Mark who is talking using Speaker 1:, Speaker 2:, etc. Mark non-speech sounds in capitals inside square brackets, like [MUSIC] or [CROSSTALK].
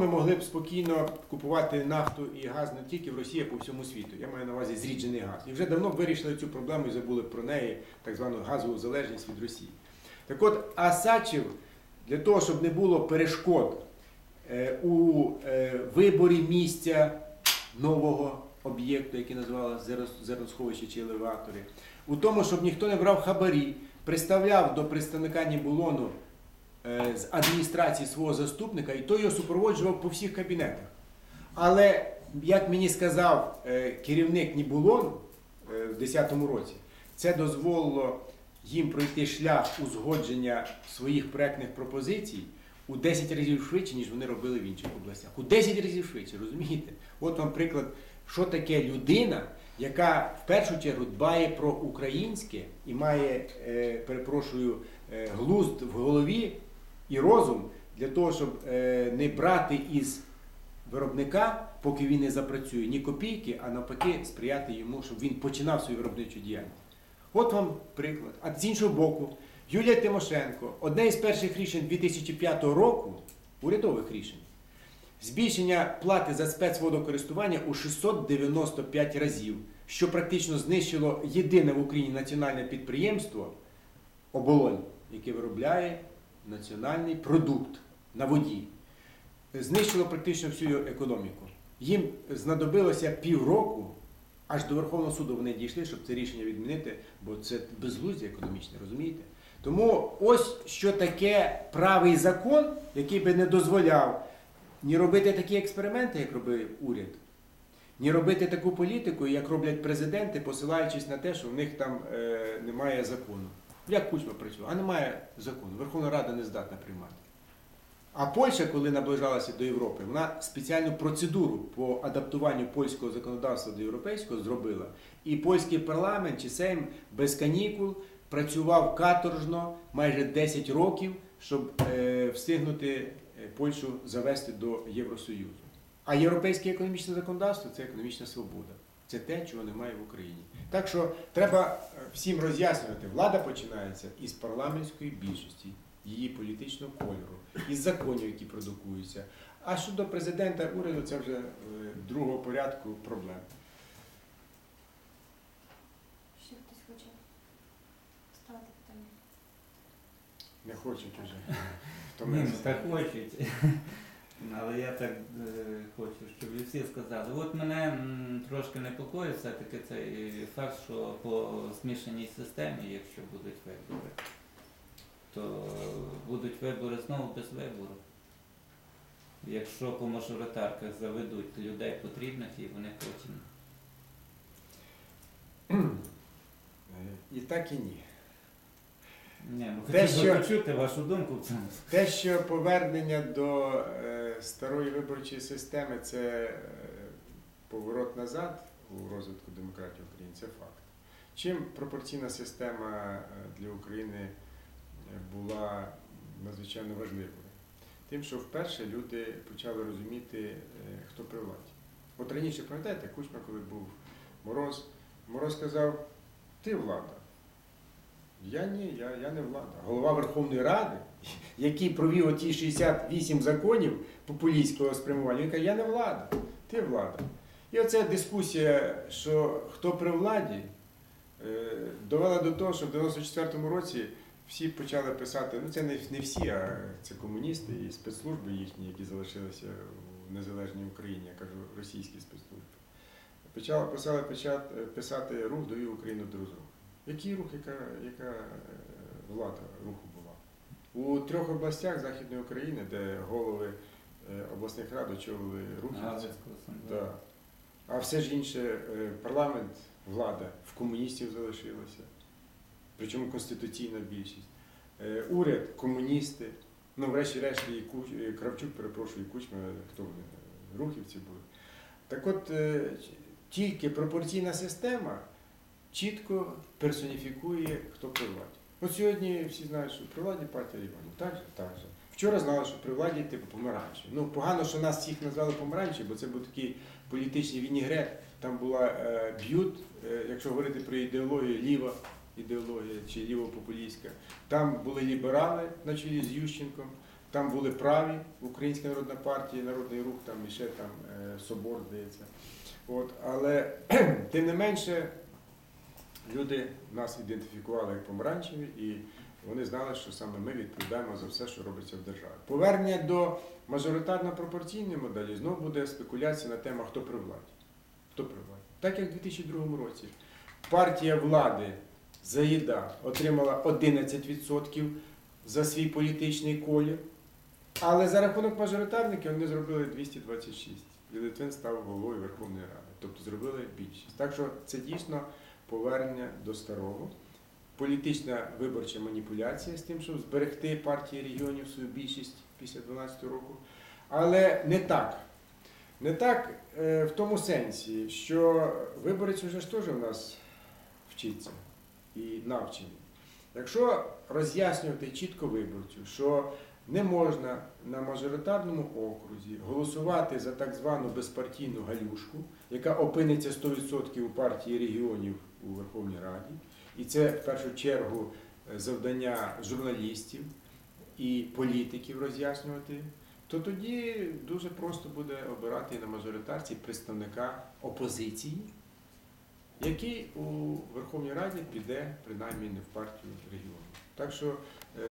Speaker 1: ми могли б спокійно купувати нафту і газ не тільки в Росії, а по всьому світу. Я маю на увазі зріджений газ. І вже давно б вирішили цю проблему і забули про неї, так звану газову залежність від Росії. Так от, Асачів для того, щоб не було перешкод е, у е, виборі місця нового об'єкту, який називали зерно- зерносховище чи елеватори, у тому, щоб ніхто не брав хабарі, представляв до представника Нібулону з адміністрації свого заступника, і той його супроводжував по всіх кабінетах. Але, як мені сказав е, керівник Нібулону е, в 2010 році, це дозволило їм пройти шлях узгодження своїх проектних пропозицій у 10 разів швидше, ніж вони робили в інших областях. У 10 разів швидше, розумієте? От вам приклад, що таке людина, яка в першу чергу дбає про українське і має, е, перепрошую, е, глузд в голові і розум для того, щоб е, не брати із виробника, поки він не запрацює ні копійки, а навпаки сприяти йому, щоб він починав свою виробничу діяльність. От вам приклад. А з іншого боку, Юлія Тимошенко, одне із перших рішень 2005 року, урядових рішень, збільшення плати за спецводокористування у 695 разів, що практично знищило єдине в Україні національне підприємство оболонь, яке виробляє національний продукт на воді. Знищило практично всю економіку. Їм знадобилося півроку, аж до Верховного суду вони дійшли, щоб це рішення відмінити, бо це безглуздя економічне, розумієте? Тому ось що таке правий закон, який би не дозволяв ні робити такі експерименти, як робив уряд, ні робити таку політику, як роблять президенти, посилаючись на те, що в них там е, немає закону. Як Кучма працює, а немає закону. Верховна Рада не здатна приймати. А Польща, коли наближалася до Європи, вона спеціальну процедуру по адаптуванню польського законодавства до європейського зробила. І польський парламент чи Сейм без канікул працював каторжно майже 10 років, щоб е, встигнути е, Польщу завести до Євросоюзу. А європейське економічне законодавство це економічна свобода. Це те, чого немає в Україні. Так що треба е, всім роз'яснювати, влада починається із парламентської більшості, її політичного кольору, із законів, які продукуються. А щодо президента уряду, це вже е, другого порядку проблем.
Speaker 2: Ще хтось хоче ставити питання?
Speaker 1: Не хочуть уже. [LAUGHS]
Speaker 3: Ні,
Speaker 1: Втомилися.
Speaker 3: ну хочуть. Але я так е, хочу, щоб і всі сказали. От мене м, трошки непокоїть все-таки цей факт, що по змішаній системі, якщо будуть вибори, то будуть вибори знову без вибору. Якщо по мажоритарках заведуть людей потрібних і вони потім.
Speaker 1: І так і ні.
Speaker 3: Ні, ну
Speaker 1: Те,
Speaker 3: хотів би
Speaker 1: що-
Speaker 3: почути вашу думку в цьому.
Speaker 1: Те, що повернення до е, старої виборчої системи це е, поворот назад у розвитку демократії в Україні, це факт. Чим пропорційна система е, для України е, була надзвичайно важливою? Тим, що вперше люди почали розуміти, хто при владі. От раніше, пам'ятаєте, Кучма, коли був Мороз, Мороз сказав, ти влада. Я ні, я, я не влада. Голова Верховної Ради, який провів оті 68 законів популістського спрямування, він каже, я не влада, ти влада. І оця дискусія, що хто при владі, е, довела до того, що в 94-му році всі почали писати, ну це не, всі, а це комуністи і спецслужби їхні, які залишилися в незалежній Україні, я кажу, російські спецслужби. Почали писали, писати рух довів Україну до розруху. Який рух, яка, яка е, влада руху була? У трьох областях Західної України, де голови е, обласних рад очолили рухівці. Да. А все ж інше, е, парламент, влада в комуністів залишилася, причому конституційна більшість. Уряд, комуністи, ну, врешті-решт, і Куч, Кравчук, перепрошую, і Кучма, хто вони, рухівці були. Так от, тільки пропорційна система чітко персоніфікує, хто при владі. От сьогодні всі знають, що при владі партія регіонів. Так же, так же. Вчора знали, що при владі типу помаранчеві. Ну, погано, що нас всіх назвали помаранчеві, бо це був такий політичний вінігрет. Там була е, б'ют, е, якщо говорити про ідеологію, ліва ідеологія чи лівопопулістська. Там були ліберали на чолі з Ющенком, Там були праві Українська Народна партія, Народний рух, там і ще там е, Собор, здається. От, але тим не менше люди нас ідентифікували як помаранчеві, і вони знали, що саме ми відповідаємо за все, що робиться в державі. Повернення до мажоритарно-пропорційної моделі знову буде спекуляція на тему, хто при владі. Хто при владі. Так як в 2002 році партія влади Заїда отримала 11% за свій політичний колір, але за рахунок мажоритарників вони зробили 226. І Литвин став головою Верховної Ради. Тобто зробили більшість. Так що це дійсно повернення до старого. Політична виборча маніпуляція з тим, щоб зберегти партії регіонів свою більшість після 12 року. Але не так. Не так е, в тому сенсі, що виборець вже ж теж у нас вчиться і навчений. Якщо роз'яснювати чітко виборцю, що не можна на мажоритарному окрузі голосувати за так звану безпартійну галюшку, яка опиниться 100% у партії регіонів у Верховній Раді, і це в першу чергу е, завдання журналістів і політиків роз'яснювати, то тоді дуже просто буде обирати на мажоритарці представника опозиції, який у Верховній Раді піде принаймні не в партію регіону. Так що